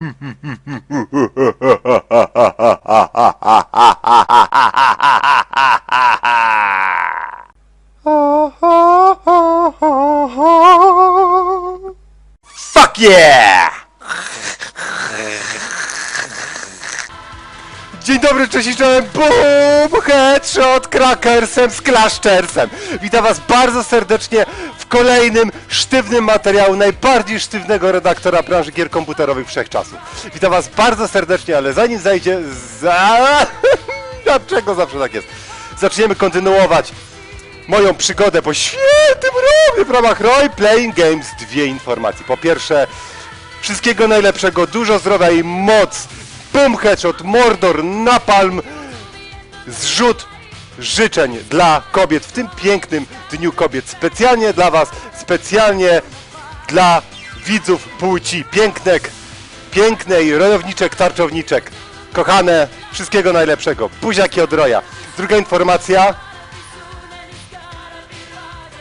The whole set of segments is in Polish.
Fuck yeah! Dzień dobry, cześć i czołem, boom, headshot, crackersem, z klaszczersem. Witam was bardzo serdecznie kolejnym sztywnym materiału najbardziej sztywnego redaktora branży gier komputerowych wszechczasów. Witam was bardzo serdecznie, ale zanim zajdzie za... Dlaczego zawsze tak jest? Zaczniemy kontynuować moją przygodę po świętym robię w ramach Roy Playing Games dwie informacje. Po pierwsze, wszystkiego najlepszego, dużo zdrowia i moc. Boom Headshot, Mordor, Napalm, zrzut życzeń dla kobiet w tym pięknym Dniu Kobiet. Specjalnie dla Was, specjalnie dla widzów płci pięknek, pięknej, rojowniczek, tarczowniczek. Kochane, wszystkiego najlepszego. Buziaki od Roja. Druga informacja.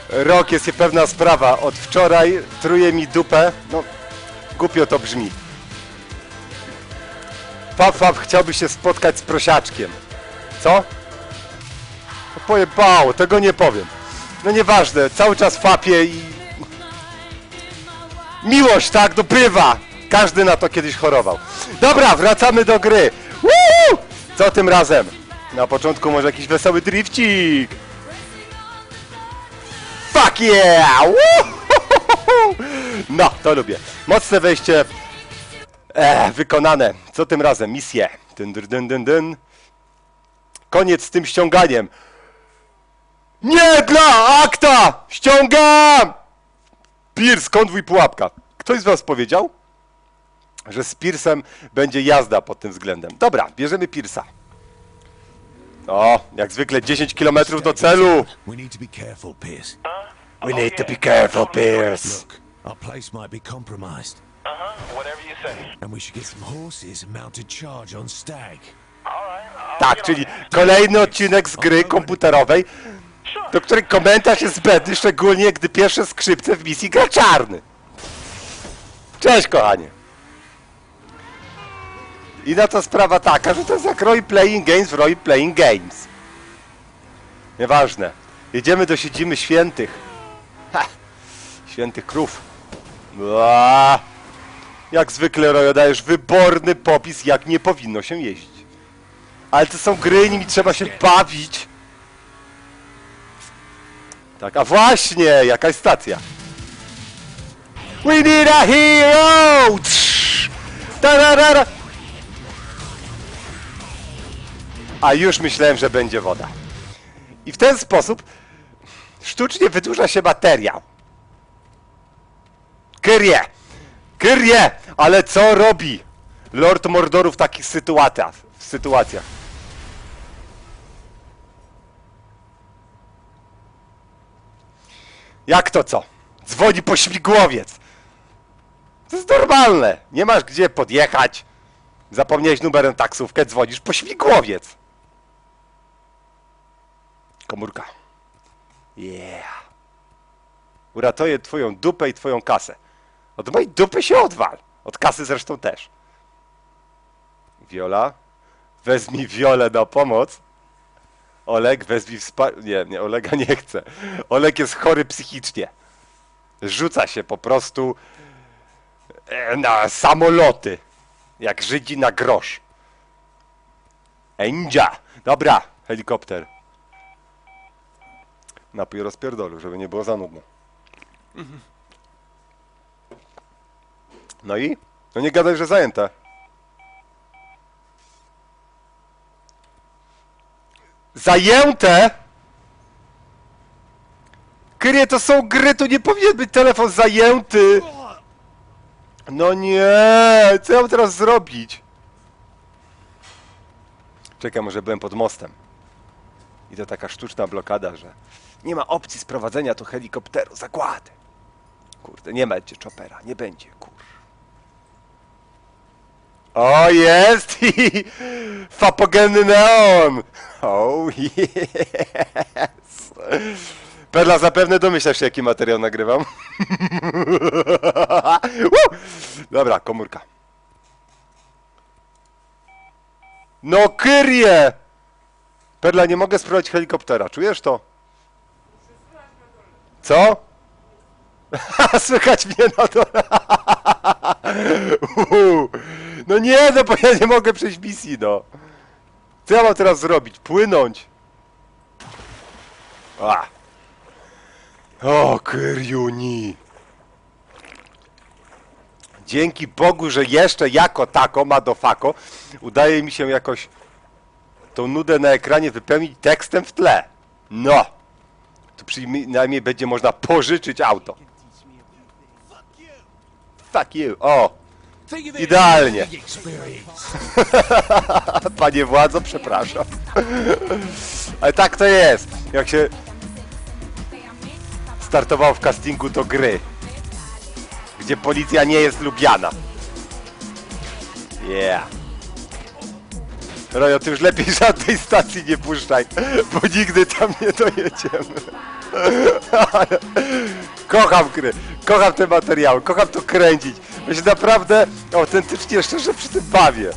Rok jest pewna sprawa. Od wczoraj truje mi dupę. No, głupio to brzmi. Fab chciałby się spotkać z prosiaczkiem. Co? No pojebało, tego nie powiem. No nieważne, cały czas fapie i... Miłość, tak, no bywa! Każdy na to kiedyś chorował. Dobra, wracamy do gry. Woo! Co tym razem? Na początku może jakiś wesoły drifcik. Fuck yeah! Woo! No, to lubię. Mocne wejście e, wykonane. Co tym razem? Misje. Dyn, dyn, dyn, dyn. Koniec z tym ściąganiem. Nie dla akta! Ściągam! Pierce, konwój pułapka. Ktoś z was powiedział, że z Piersem będzie jazda pod tym względem. Dobra, bierzemy Piersa. O, jak zwykle 10 km do celu. We need to be careful, Pierce. We need to be careful, Pierce. Look, our place might be compromised, Uh-huh, whatever you say. and we should get some horses and mount a charge on Stag. Tak, czyli kolejny odcinek z gry komputerowej, do której komentarz jest zbędny, szczególnie gdy pierwsze skrzypce w misji gra czarny. Cześć, kochanie. I na to sprawa taka, że to jest jak Roy Playing Games w Roy Playing Games. Nieważne. Jedziemy do siedzimy świętych. Ha! Świętych krów. Ua! Jak zwykle, Royo, dajesz wyborny popis, jak nie powinno się jeździć. Ale to są gry, nimi trzeba się bawić. Tak, a właśnie, jakaś stacja. We need a hero! Tararara! A już myślałem, że będzie woda. I w ten sposób sztucznie wydłuża się materiał. Kyrie! Kyrie! Ale co robi Lord Mordoru w takich sytuacjach? W sytuacjach? Jak to co? Dzwoni po śmigłowiec. To jest normalne. Nie masz gdzie podjechać. Zapomniałeś numerem taksówkę, dzwonisz po śmigłowiec. Komórka. Yeah. Uratuję twoją dupę i twoją kasę. Od mojej dupy się odwal. Od kasy zresztą też. Wiola. Wezmij Wiolę na pomoc. Oleg, wezmij wsparcie. Nie, nie, Olega nie chce. Oleg jest chory psychicznie. Rzuca się po prostu e, na samoloty. Jak Żydzi na grosz. Endzia. Dobra, helikopter. Napój rozpierdolu, żeby nie było za nudno. No i? No nie gadaj, że zajęte. Zajęte? Kryje, to są gry, to nie powinien być telefon zajęty. No nie, co ja mam teraz zrobić? Czekaj, może byłem pod mostem. I to taka sztuczna blokada, że nie ma opcji sprowadzenia tu helikopteru, zakłady. Kurde, nie będzie chopera, nie będzie, kur. O, jest! Fapogenny neon! Oh, yes! Perla, zapewne domyślasz się, jaki materiał nagrywam. Dobra, komórka. No Kyrie! Perla, nie mogę spróbować helikoptera, czujesz to? Co? Słychać mnie na dole. No nie, no bo ja nie mogę przejść misji, no. Co ja mam teraz zrobić? Płynąć. A. O, Kyriuni. Dzięki Bogu, że jeszcze jako tako, madofako, udaje mi się jakoś tą nudę na ekranie wypełnić tekstem w tle. No. Tu przynajmniej będzie można pożyczyć auto. Fuck you. O, Idealnie. panie władzo, przepraszam. Ale tak to jest. Jak się startował w castingu do gry, gdzie policja nie jest lubiana. Yeah. Rojo, ty już lepiej żadnej stacji nie puszczaj, bo nigdy tam nie dojedziemy. Kocham gry, kocham te materiały, kocham to kręcić. Ja się naprawdę autentycznie, szczerze przy tym bawię.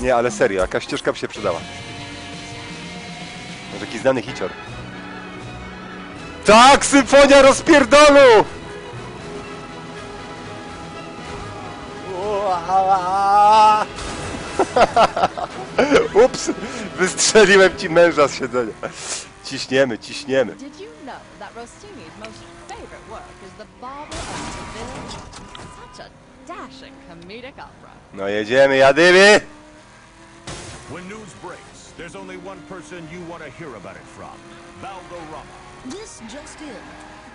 Nie, ale serio, jakaś ścieżka by się przydała. Może jakiś znany hicior. Tak, symfonia rozpierdolu! Ups, wystrzeliłem ci męża z siedzenia. Ciśniemy, ciśniemy. Favorite work is The Barber of Seville? Such a dashing comedic opera. No jedziemy, jadymy! When news breaks, there's only one person you want to hear about it from. Valderrama. This just in.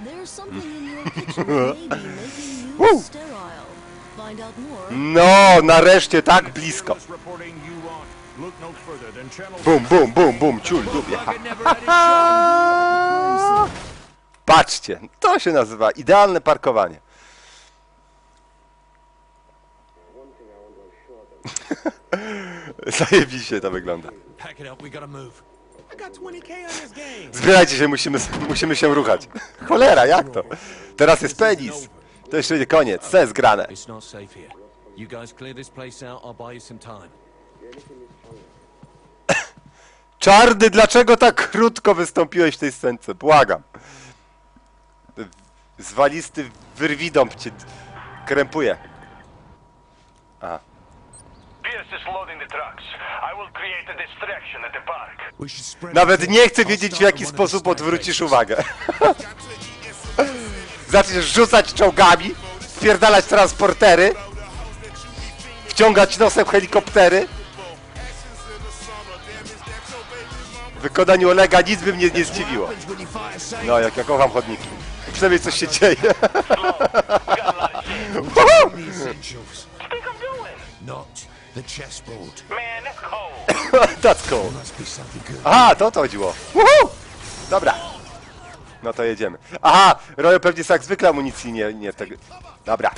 There's something in your kitchen that may be making you sterile. Find out more. No, nareszcie tak blisko. No Bum, bum, bum, bum, ciul, lubię. Patrzcie, to się nazywa idealne parkowanie. Zajebiście to wygląda. Pack it up, we gotta move. I got 20k on this game. Zbierajcie się, musimy, musimy się ruchać. Cholera, jak to? Teraz jest penis. To jeszcze nie koniec, co jest grane? Czarny, dlaczego tak krótko wystąpiłeś w tej scence? Błagam. The park. We should spread Nawet nie chcę wiedzieć w jaki sposób odwrócisz uwagę. Zaczniesz rzucać czołgami, wpierdalać transportery, wciągać nosem helikoptery. W wykonaniu Olega nic by mnie nie zdziwiło. No, jak ja kocham chodniki. Przynajmniej coś się dzieje. That's cool. Aha, to o to chodziło. Woohoo! Dobra. No to jedziemy. Aha, Rojo pewnie jak zwykle amunicji nie, nie tego. Dobra.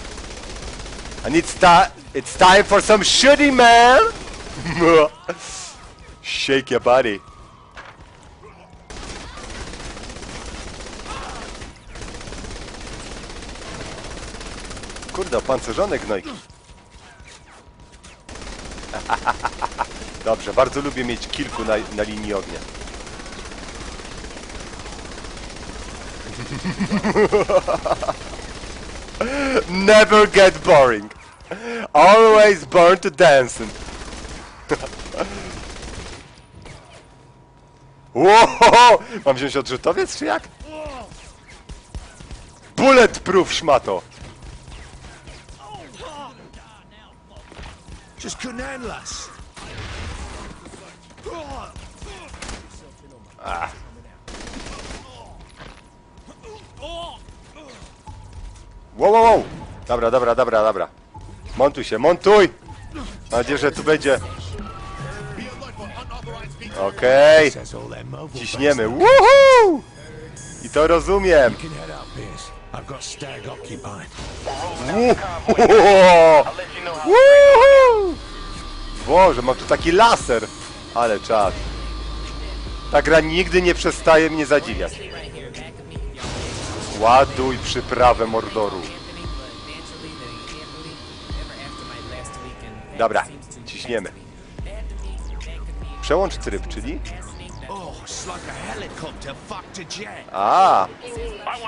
And it's, ta it's time for some shooting, man! Shake your body. Kurde, opancerzone gnojki. Dobrze, bardzo lubię mieć kilku na, na linii ognia. Never get boring. Always burn to dancing. Wow! Mam wziąć odrzutowiec, czy jak? Bulletproof, szmato! Just couldn't handle us. Wow, wow, wow! Dobra, dobra, dobra, dobra. Montuj się, montuj! Mam nadzieję, że tu będzie. Okej, mobile ciśniemy. Woohoo! I to rozumiem. I've got Stag occupied. Boże, mam tu taki laser. Ale czad. Ta gra nigdy nie przestaje mnie zadziwiać. Ładuj przyprawę Mordoru. Dobra, ciśniemy. Przełącz tryb, czyli? Oh, a!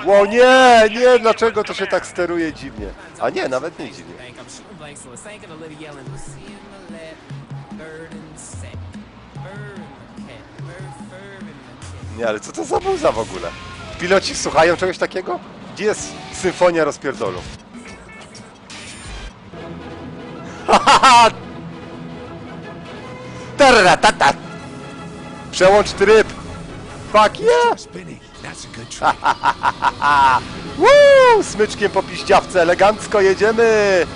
Ło nie, nie, dlaczego to się tak steruje dziwnie? A nie, nawet nie dziwnie. Nie, ale co to za muza w ogóle? Piloci słuchają czegoś takiego? Gdzie jest symfonia rozpierdolu? Tararatata! Przełącz tryb! Fuck yeah! Woo! Smyczkiem po piździawce, elegancko jedziemy!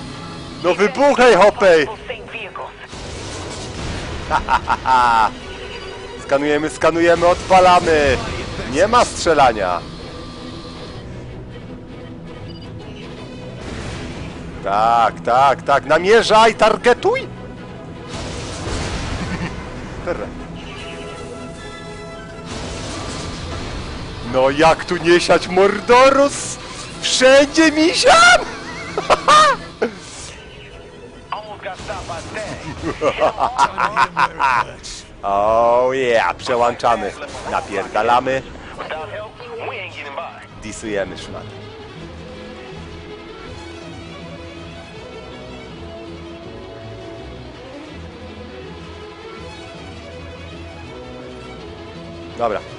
No wybuchaj, hopej! Skanujemy, skanujemy, odpalamy! Nie ma strzelania! Tak, tak, tak, namierzaj, targetuj! No jak tu nie siać Mordorus? Wszędzie by Stag. Oh yeah, przełączamy. Napierdalamy, disujemy szmat. Dobra.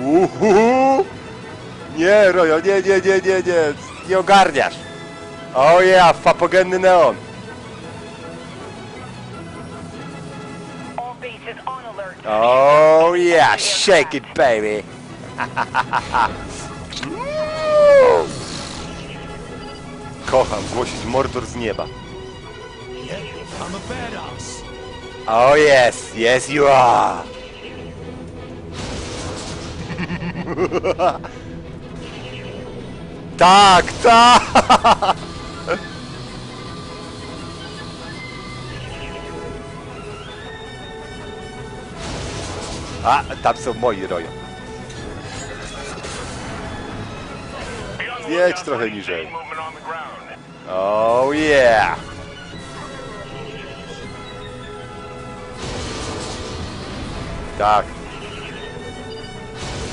Uhuhu. Nie, Rojo, nie, nie, nie, nie, nie. Nie ogarniasz. O ja, fapogenny neon. Oh yeah, shake it baby. Kocham głosić Mordor z nieba. Oh yes, yes you are. tak, tak. A, tam są moi rojo. Lookout trochę niżej. Oh yeah.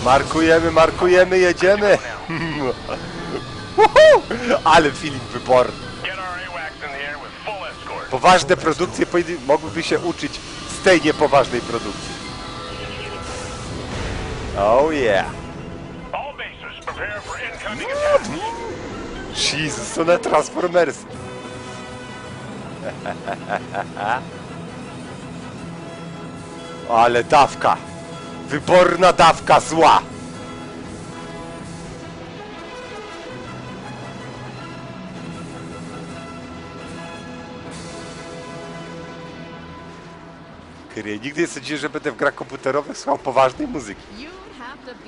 Markujemy, markujemy, jedziemy. Ale film wyborny. Poważne produkcje mogłyby się uczyć z tej niepoważnej produkcji. Oh yeah. Jesus, to na Transformers. Ale dawka. Wyborna dawka zła. Kryje, nigdy nie sądziłem, że będę w grach komputerowych słuchał poważnej muzyki.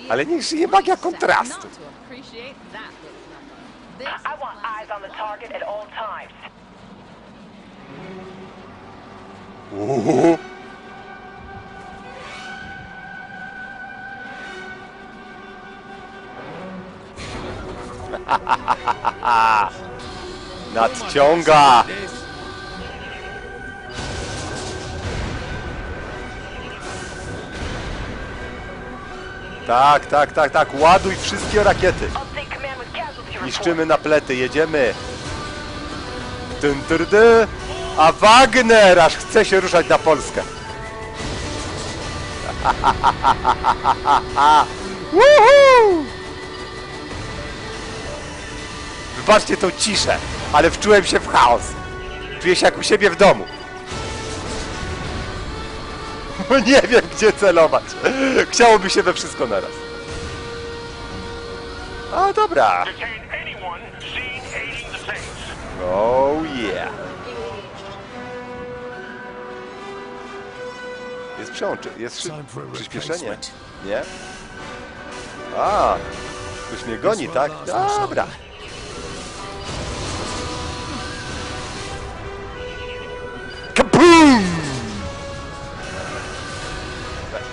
Ale niech żyje magia kontrastu. not Nadciąga! Tak, tak, tak, tak. Ładuj wszystkie rakiety. Niszczymy na plety, jedziemy. Dyn. A Wagner aż chce się ruszać na Polskę. Woohoo! Wybaczcie tą ciszę, ale wczułem się w chaos. Czuję się jak u siebie w domu. Nie wiem, gdzie celować. Chciałoby się we wszystko naraz. A dobra. Oh yeah. Jest przełącz, jest szy- przyspieszenie. Nie? A, ktoś mnie goni, tak? Dobra.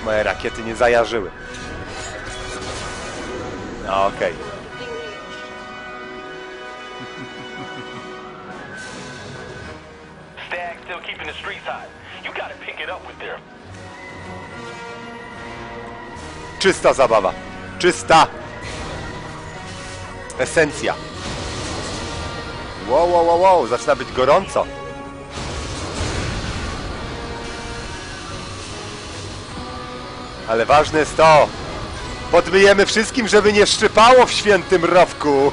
moje rakiety nie zajarzyły. No, okej. Okay. Czysta zabawa. Czysta. Esencja. Wow, wow, wow, wow. Zaczyna być gorąco. Ale ważne jest to. Podmyjemy wszystkim, żeby nie szczypało w świętym rowku.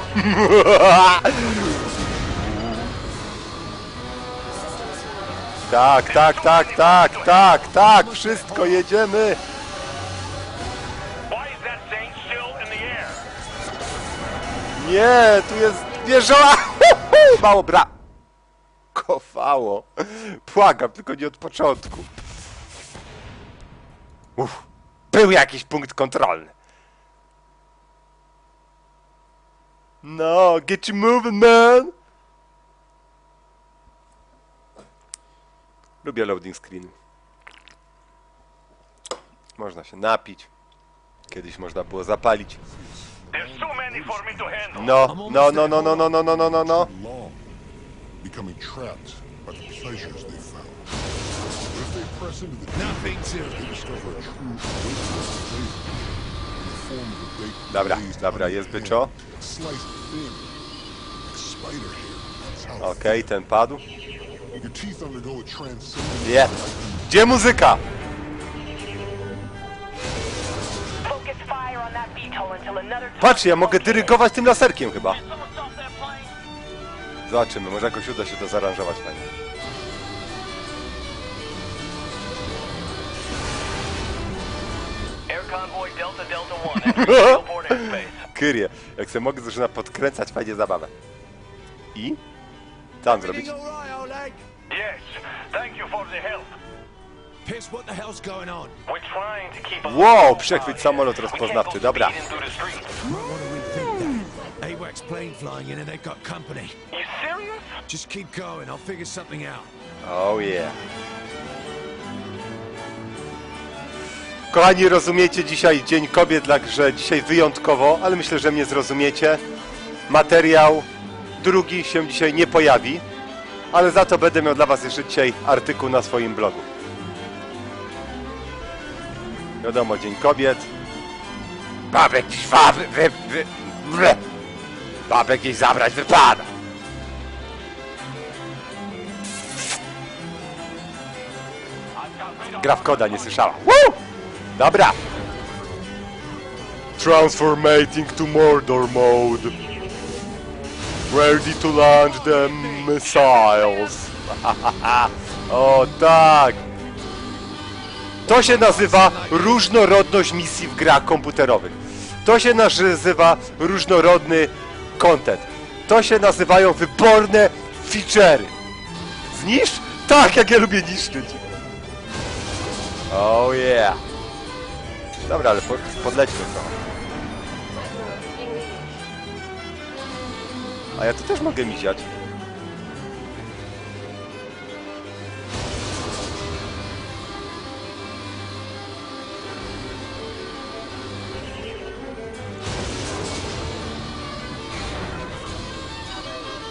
tak, tak, tak, tak, tak, tak, wszystko jedziemy. Nie, tu jest wieżoła! Mało bra... Kowało. Płakam, tylko nie od początku. Uff, był jakiś punkt kontrolny. No, get you moving, man! Lubię loading screen. Można się napić. Kiedyś można było zapalić. No, no, no, no, no, no, no, no, no, no, no. long, becoming trapped by the pleasures they pressing to the Nothing serious. Dobra, dobra, jest byczo. Okej, okay, ten padł. Jest! Gdzie muzyka? Patrz, ja mogę dyrygować tym laserkiem chyba. Zobaczymy, może jakoś uda się to zaaranżować fajnie. Kyrie, jak sobie mogę zaczyna podkręcać fajnie zabawę. I? Tam zrobić. Yes, thank you for the help. Piss, what the hell's going on? We're trying to keep a Wow, przechwyć samolot rozpoznawczy, dobra. AWACS plane flying in and they've got company. You serious? Just keep going, I'll figure something out. Oh yeah. Kochani, rozumiecie dzisiaj Dzień Kobiet, także dzisiaj wyjątkowo, ale myślę, że mnie zrozumiecie. Materiał drugi się dzisiaj nie pojawi, ale za to będę miał dla Was jeszcze dzisiaj artykuł na swoim blogu. Wiadomo, Dzień Kobiet. Babek gdzieś wa, wy, wy, wy. Babek gdzieś zabrać wypada. Gra w koda, nie słyszała. Woo! Dobra. Transformating to Mordor mode. Ready to launch the missiles. o tak. To się nazywa różnorodność misji w grach komputerowych. To się nazywa różnorodny content. To się nazywają wyborne feature'y. Zniszcz? Tak, jak ja lubię niszczyć. Oh yeah. Dobra, ale po, podlećmy trochę. A ja tu też mogę miziać.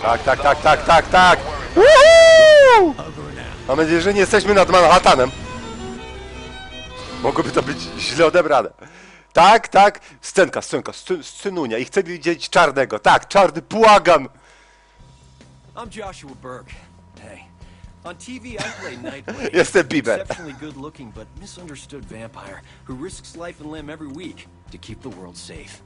Tak, tak, tak, tak, tak, tak! Woohoo! Mam nadzieję, że nie jesteśmy nad Manhattanem. Mogłoby to być źle odebrane. Tak, tak, scenka, scenka, scy, scynunia i chcę widzieć czarnego. Tak, czarny, błagam. I'm Joshua Burke. Hey, on TV I play Nightblade. Jestem Bieber. Exceptionally good-looking but misunderstood vampire who risks life and limb every week to keep the world safe.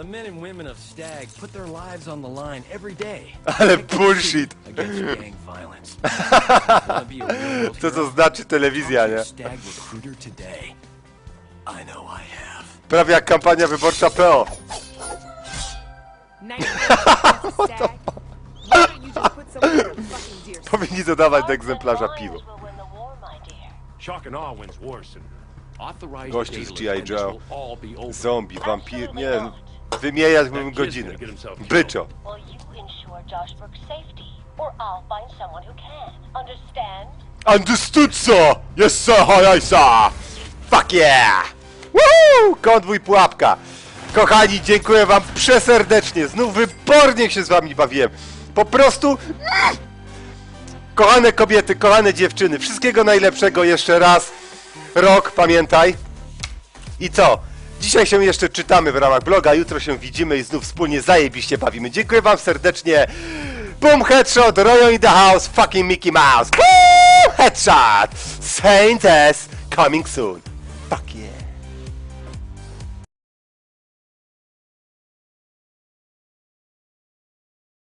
The men and women of Stag put their lives on the line every day. Ale bullshit. Against gang violence. Co to znaczy telewizja, nie? Stag recruiter today. I know I have. Prawie jak kampania wyborcza PO. Powinni dodawać do egzemplarza piwo. Gościu z G.I. Joe. Zombie, wampir... Nie, wymieniać bym godzinę. Byczo. Will you ensure Josh Brooks' safety, or I'll find someone who can. Understand? Understood, sir! Yes, sir, hi, hi, sir! Fuck yeah! Woo! Konwój pułapka! Kochani, dziękuję wam przeserdecznie. Znów wybornie się z wami bawiłem. Po prostu... mm, Kochane kobiety, kochane dziewczyny, wszystkiego najlepszego jeszcze raz. Rok, pamiętaj. I co? Dzisiaj się jeszcze czytamy w ramach bloga, jutro się widzimy i znów wspólnie zajebiście bawimy. Dziękuję wam serdecznie. Boom, headshot, Royo in the house, fucking Mickey Mouse. Boom, headshot. Saint S, coming soon. Fuck yeah.